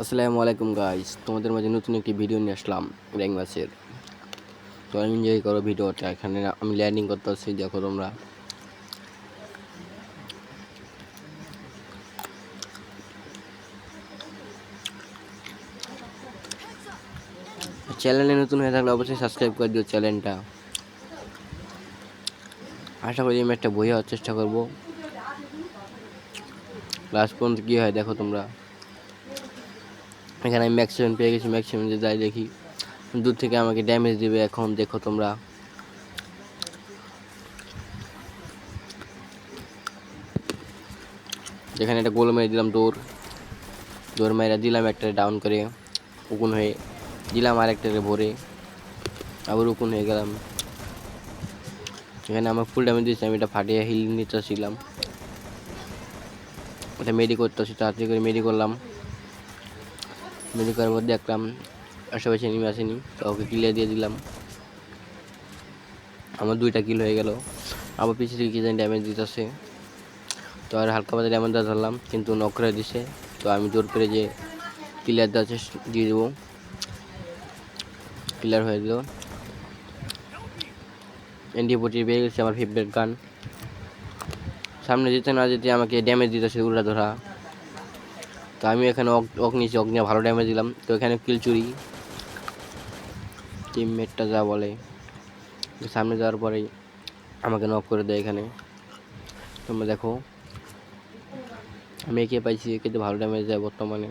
আসসালামু আলাইকুম গাইস তোমাদের মাঝে নতুন একটি ভিডিও নিয়ে আসলাম র্যাং ম্যাচের তো এনজয় করো ভিডিওটা এখানে আমি ল্যান্ডিং করতে আসছি দেখো তোমরা। চ্যানেলে নতুন হয়ে থাকলে অবশ্যই সাবস্ক্রাইব করে দিও চ্যানেলটা আশা করি আমি একটা বই হওয়ার চেষ্টা করব। লাস্ট পর্যন্ত কী হয় দেখো তোমরা। এখানে আমি ম্যাক্সিমাম পেয়ে গেছি ম্যাক্সিমাম যে যাই দেখি, দূর থেকে আমাকে ড্যামেজ দিবে এখন, দেখো তোমরা। যেখানে একটা গোল মেরে দিলাম দৌড়। দৌড় মেরে দিলাম একটা ডাউন করে, উকুন হয়ে দিলাম আর আরেকটাকে ভরে। আবার উকুন হয়ে গেলাম। এখানে আমার ফুল ড্যামেজ দিয়েছে, আমি এটা ফাটিয়ে হিল নিতেছিলাম ওটা মেডি করতেছি তাড়াতাড়ি করে মেডি করলাম। মেডি করার পর দেখলাম আশেপাশে এনিমি আসেনি, তো ওকে ক্লিয়ার দিয়ে দিলাম। আমার দুইটা কিল হয়ে গেল। আবার পিছিয়ে থেকে জানি ড্যামেজ দিতেছে। তো আর হালকা পাতলা ড্যামেজ দেওয়া ধরলাম, কিন্তু নক করে দিছে। তো আমি জোর করে যে ক্লিয়ার দেওয়ার চেষ্টা দিয়ে দেবো। ক্লিয়ার হয়ে দিল এনডি পটি পেয়ে গেছে আমার ফেভারিট গান সামনে যেতে না যেতে আমাকে ড্যামেজ দিতেছে উল্টা ধরা তো আমি এখানে অক নিয়ে ভালো ড্যামেজ দিলাম। তো এখানে কিল চুরি টিমমেটটা যা বলে, সামনে যাওয়ার পরেই আমাকে নক করে দেয় এখানে। তোমরা দেখো, আমি একে পাইছি, একে তো ভালো ড্যামেজ দেয় বর্তমানে।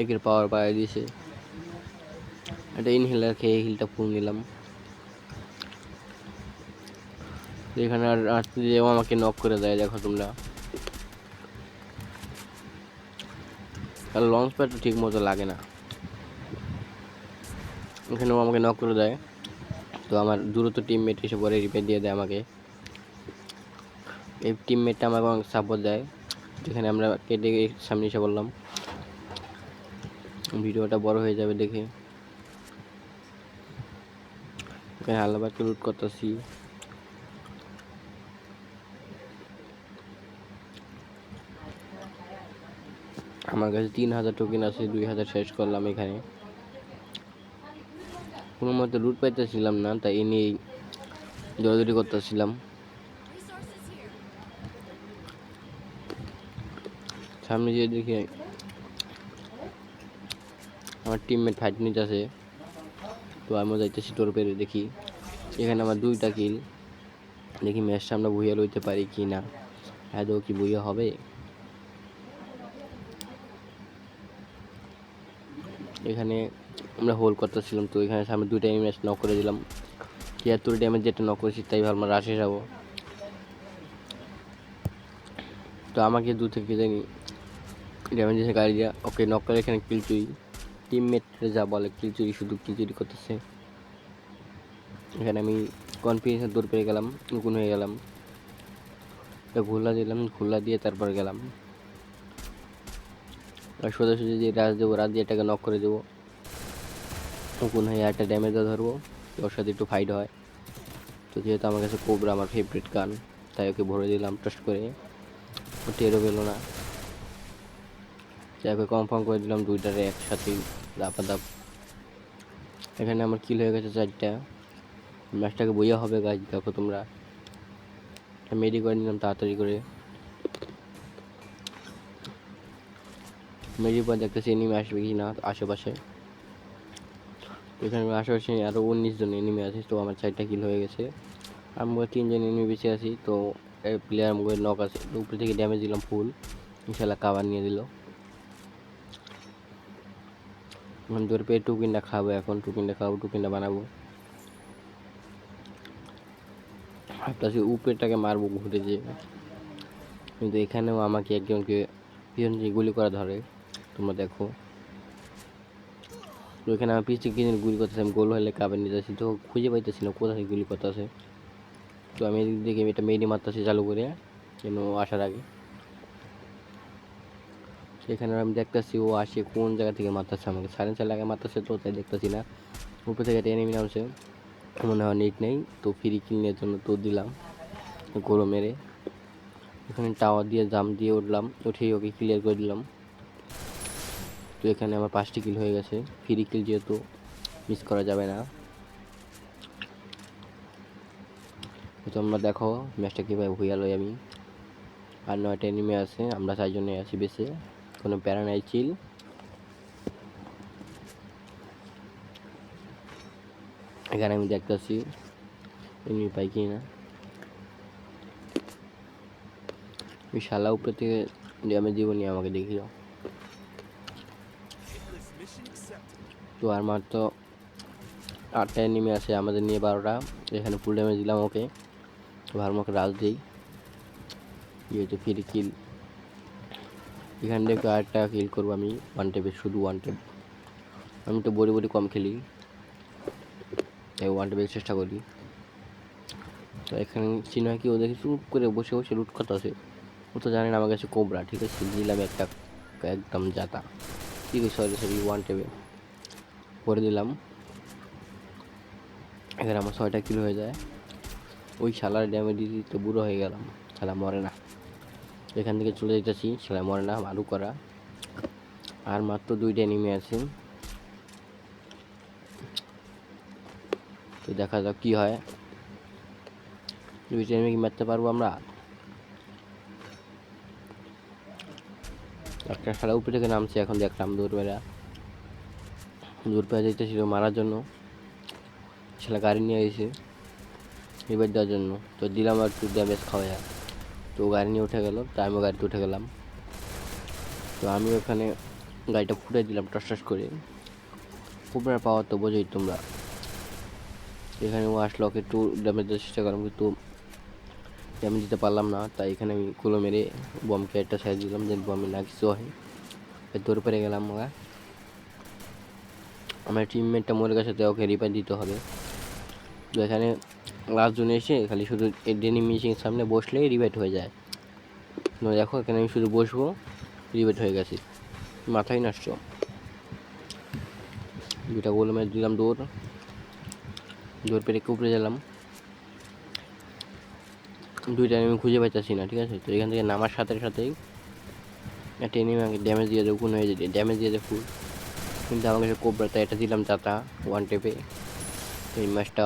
একের পাওয়ার পাওয়া দিয়েছে। একটা ইনহেলার খেয়ে হিলটা ফুল নিলাম। এখানে আর আমাকে নক করে দেয়, দেখো তোমরা। লঞ্চ প্যাডটা ঠিক মতো লাগে না। এখানেও আমাকে নক করে দেয়। তো আমার দ্রুত টিমমেট এসে পরে রিপেয়ার দিয়ে দেয় আমাকে। এই টিমমেটটা আমাকে অনেক সাপোর্ট দেয়। যেখানে আমরা কেটে সামনে এসে বললাম, ভিডিওটা বড় হয়ে যাবে দেখে। এখানে আলাবাদকে লুট করতেছি। আমার কাছে তিন হাজার টোকেন আছে, দুই হাজার শেষ করলাম এখানে। কোনো মতে রুট পাইতেছিলাম না, তাই এ নিয়েই দৌড়াদৌড়ি করতেছিলাম। সামনে যেয়ে দেখি আমার টিমমেট ফাইট নিতেছে। তো আমিও যাইতেছি তোর পেরে দেখি। এখানে আমার দুইটা কিল দেখি ম্যাচটা আমরা বইয়া লইতে পারি কি না হ্যাঁ কি বইয়া হবে। এখানে আমরা হোল করতেছিলাম, তো এখানে সামনে দুইটা ম্যাচ নক করে দিলাম। তিয়াত্তর ড্যামেজ যেটা নক করেছি, তাই আমরা রাশে যাব। তো আমাকে দু থেকে জানি ড্যামেজ এসে গাড়ি দিয়া। ওকে নক করে এখানে কিল চুরি টিমমেট যা বলে কিল চুরি শুধু কিল চুরি করতেছে। এখানে আমি কনফিডেন্সের দৌড় পেয়ে গেলাম, নতুন হয়ে গেলাম। ঘোলা দিলাম ঘোলা দিয়ে তারপর গেলাম। আর সোজাসুজি যে রাজ দেবো, রাজ দিয়ে এটাকে নক করে দেবো। উকুন হয়ে একটা ড্যামেজও ধরবো ওর সাথে একটু ফাইট হয়। তো যেহেতু আমার কাছে কোবরা আমার ফেভারিট গান তাই ওকে ভরে দিলাম ট্রাস্ট করে। ও টেরও পেল না। যাই ওকে কনফার্ম করে দিলাম দুইটারে একসাথেই দাপা দাপ এখানে আমার কিল হয়ে গেছে চারটা। ম্যাচটাকে বইয়া হবে গাছ দেখো তোমরা। মেডি করে নিলাম, তাড়াতাড়ি করে। মেডির পর দেখতেছি এনিমি আসবে কি না আশেপাশে এখানে আশেপাশে আরও উনিশ জন এনিমি আছে, তো আমার চারটা কিল হয়ে গেছে। আমি তিনজন এনিমি বেঁচে আছি, তো প্লেয়ার মুখে নক আছে, তো উপরে থেকে ড্যামেজ দিলাম ফুল ইনশাল্লাহ কাবার নিয়ে দিল এখন তোর পেয়ে টুকিনটা খাব এখন টুকিনটা খাব টুকিনটা বানাবো। ভাবতেছি উপরেটাকে মারবো ঘুরে যে কিন্তু এখানেও আমাকে একজনকে পিছন গুলি করা ধরে। তোমরা দেখো। তো এখানে আমার পিছিয়ে কিছু গুলি করতেছে, আমি গোল হলে কাবার নিতে আসি তো খুঁজে পাইতেছি না কোথায় গুলি করতেছে। তো আমি এদিক থেকে এটা মেডি মারতেছি চালু করে, যেন আসার আগে। সেখানে আমি দেখতেছি ও আসে কোন জায়গা থেকে মারতেছে আমাকে। সাইলেন্সার লাগে মারতেছে তো, তাই দেখতেছি না। উপরে থেকে একটা এনিমি নামছে। মনে হয় নেট নেই, তো ফ্রি কিনের জন্য তো দিলাম। গোলো মেরে। এখানে টাওয়ার দিয়ে জাম দিয়ে উঠলাম, উঠেই ওকে ক্লিয়ার করে দিলাম। তো এখানে আমার পাঁচটি কিল হয়ে গেছে। ফ্রি কিল যেহেতু মিস করা যাবে না। তোমরা দেখো ম্যাচটা কীভাবে ভুইয়া লই আমি। আর নয়টা এনিমে আছে, আমরা চারজনে আছি বেসে কোনো প্যারা নাই চিল এখানে আমি দেখতেছি এমনি পাই কি না ওই শালা উপরে থেকে ড্যামেজ জীবনই আমাকে দেখিও। তো আর মাত্র আটটা নেমে আছে আমাদের নিয়ে বারোটা। এখানে ফুল ড্যামেজ দিলাম ওকে। তো ভারমাকে রাজ দিই। যেহেতু ফ্রি কিল এখান থেকে আরেকটা কিল করব আমি। ওয়ান টেপে শুধু ওয়ান টেপ আমি তো বড়ি বড়ি কম খেলি। তাই ওয়ান টেপের চেষ্টা করি। তো এখানে চিনা কি, ও দেখি চুপ করে বসে বসে লুট করতে আছে ও তো জানেন আমার কাছে কোবরা ঠিক আছে? দিলাম একটা, একদম জাতা ঠিক আছে সরি সরি ওয়ান টেপে করে দিলাম। এখানে আমার ছয়টা কিলো হয়ে যায়। ওই শালার ড্যামেজ দিতে তো বুড়ো হয়ে গেলাম। শালা মরে না। এখান থেকে চলে যেতেছি শালা মরে না আলু করা। আর মাত্র দুইটা এনিমি আছে। তো দেখা যাক কি হয়। দুইটা এনিমি কি মারতে পারব আমরা? একটা শালা উপরে থেকে নামছে, এখন দেখলাম দূরবেলা দূর পেয়ে যেতেছিল মারার জন্য। শালা গাড়ি নিয়ে এসে রিভাইভ দেওয়ার জন্য। তো দিলাম আর একটু ড্যামেজ খাওয়া যায় তো গাড়ি নিয়ে উঠে গেল, তো আমিও গাড়িতে উঠে গেলাম। তো আমি ওখানে গাড়িটা ফুটে দিলাম টস টস করে। উপরের পাওয়ার তো বোঝোই তোমরা। এখানে ও আসলো, ওকে একটু ড্যামেজ দেওয়ার চেষ্টা করলাম, কিন্তু ড্যামেজ দিতে পারলাম না। তাই এখানে আমি কুলো মেরে বমকে একটা সাইজ দিলাম যে বমে না কিছু হয়। দৌড় পেরে গেলাম ওরা আমার টিমমেটটা মরে গেছে, তো ওকে রিপার দিতে হবে। তো এখানে লাস্ট জনে এসে খালি শুধু ডেনি মিশিং সামনে বসলেই রিবেট হয়ে যায়। তো দেখো, এখানে আমি শুধু বসবো রিবেট হয়ে গেছে। মাথায় নষ্ট। দুটা গোল ম্যাচ দিলাম দৌড়। দৌড় পেরে উপরে গেলাম? দুইটা আমি খুঁজে পাইতেছি না, ঠিক আছে? তো এখান থেকে নামার সাথে সাথেই একটা এনিমি আমাকে ড্যামেজ দিয়ে দেয় কোন হয়ে যেতে ড্যামেজ দিয়ে দেয় ফুল কিন্তু আমার কাছে কোবরা তাই এটা দিলাম চাতা ওয়ান টেপে এই ম্যাচটা